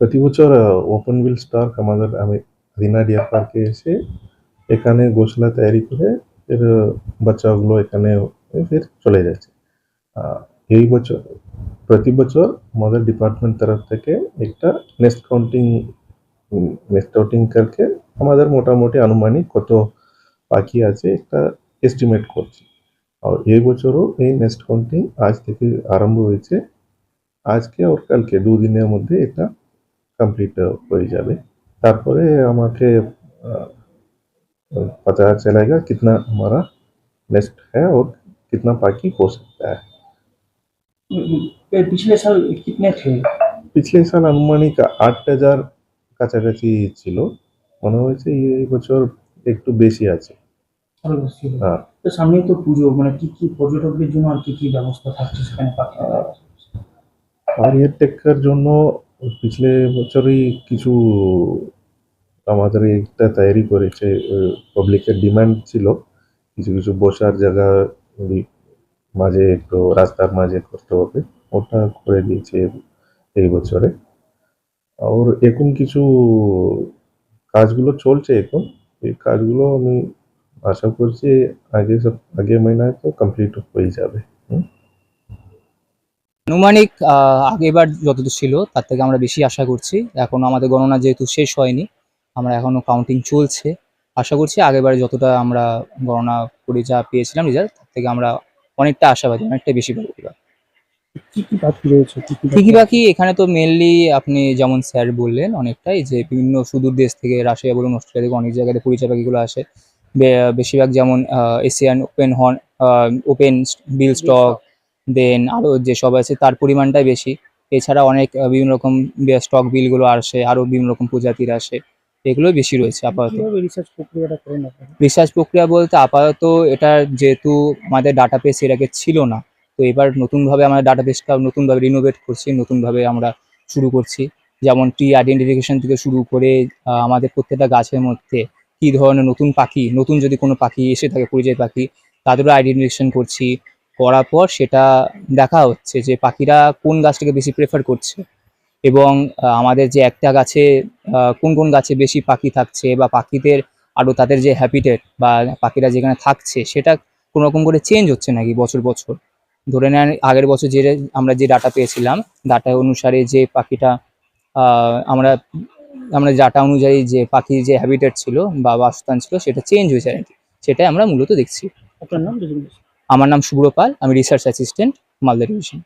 প্রতি বছর ওপেন বিল স্টার্ক আমাদের আমি রিনা ডিয়ার পার্কে এসে এখানে গোসলা তৈরি করে ফের বাচ্চাগুলো এখানে ফের চলে যাচ্ছে। এই বছর, প্রতি বছর আমাদের ডিপার্টমেন্ট তরফ থেকে একটা নেক্সট কাউন্টিং নেক্সট কাউন্টিং করকে আমাদের মোটামুটি আনুমানিক কত পাখি আছে একটা এস্টিমেট করছি। আর এই বছরও এই নেক্সট কাউন্টিং আজ থেকে আরম্ভ হয়েছে আজকে আর কালকে দুদিনের মধ্যে এটা কমপ্লিট হয়ে যাবে তারপরে আমাকে আহ, पता चलेगा कितना हमारा नेक्स्ट है और कितना बाकी हो सकता है ये पिछले साल कितने थे পিছলে সাল আনুমানিক আট হাজার কাছাকাছি ছিল মনে হয়েছে এই বছর একটু বেশি আছে আরো বেশি ছিল। হ্যাঁ তো সামনে তো পুজো মানে কি কি পর্যটকদের জন্য আর কি কি ব্যবস্থা থাকছে সেখানে পাখি দেখার? টেকার জন্য পিছলে বছরই কিছু আমাদের একটা তৈরি করেছে পাবলিকের ডিমান্ড ছিল। কিছু কিছু বসার জায়গা মাঝে একটু রাস্তার মাঝে করতে হবে। ওটা করে দিয়েছে এই বছরে। আর এখন কিছু কাজগুলো চলছে এখন। এই কাজগুলো আমি আশা করছি আগে সব, আগে মহিনায় তো কমপ্লিট হয়ে যাবে। আনুমানিক আহ, আগেরবার যতদূর ছিল তার থেকে আমরা বেশি আশা করছি। এখনও আমাদের গণনা যেহেতু শেষ হয়নি আমরা এখনও কাউন্টিং চলছে। আশা করছি আগেরবার যতটা আমরা গণনা করে যা পেয়েছিলাম রেজাল্ট তার থেকে আমরা অনেকটা আশাবাদী অনেকটা বেশি পাবো এবার কি কি পাখি রয়েছে? কি কি ঠিকই বাকি এখানে তো মেনলি আপনি যেমন স্যার বললেন অনেকটাই যে বিভিন্ন সুদূর দেশ থেকে রাশিয়া বলুন অস্ট্রেলিয়া থেকে অনেক জায়গাতে পরিচয় পাখিগুলো আসে বেশিরভাগ যেমন Asian open horn open bill stork দেন আরও যেসব আছে তার পরিমাণটাই বেশি। এছাড়া অনেক বিভিন্ন রকম স্টক বিলগুলো আসে আরও বিভিন্ন রকম প্রজাতির আসে এগুলোই বেশি রয়েছে আপাতত। রিসার্চ প্রক্রিয়াটা করেন রিসার্চ প্রক্রিয়া বলতে আপাতত এটা যেহেতু আমাদের ডাটাবেস এর আগে ছিল না তো এবার নতুনভাবে আমরা ডাটাবেসটা নতুনভাবে রিনোভেট করছি নতুনভাবে আমরা শুরু করছি। যেমন ট্রি আইডেন্টিফিকেশন থেকে শুরু করে আমাদের প্রত্যেকটা গাছের মধ্যে কী ধরনের নতুন পাখি নতুন যদি কোনো পাখি এসে থাকে পরিযায়ী পাখি তাদেরও আইডেন্টিফিকেশন করছি। করার পর সেটা দেখা হচ্ছে যে পাখিরা কোন গাছটাকে বেশি প্রেফার করছে এবং আমাদের যে একটা গাছে কোন কোন গাছে বেশি পাখি থাকছে বা পাখিদের আরও তাদের যে হ্যাবিটেট বা পাখিরা যেখানে থাকছে সেটা কোনো রকম করে চেঞ্জ হচ্ছে নাকি বছর বছর? ধরে নেন আগের বছর যে আমরা যে ডাটা পেয়েছিলাম ডাটা অনুসারে যে পাখিটা আমরা আমরা ডাটা অনুযায়ী যে পাখির যে হ্যাবিটেট ছিল বা বাসস্থান ছিল সেটা চেঞ্জ হয়েছে আর কি। সেটাই আমরা মূলত দেখছি। আপনার নাম। আমার নাম শুভ্র পাল আমি রিসার্চ অ্যাসিস্ট্যান্ট মালদা ডিভিশন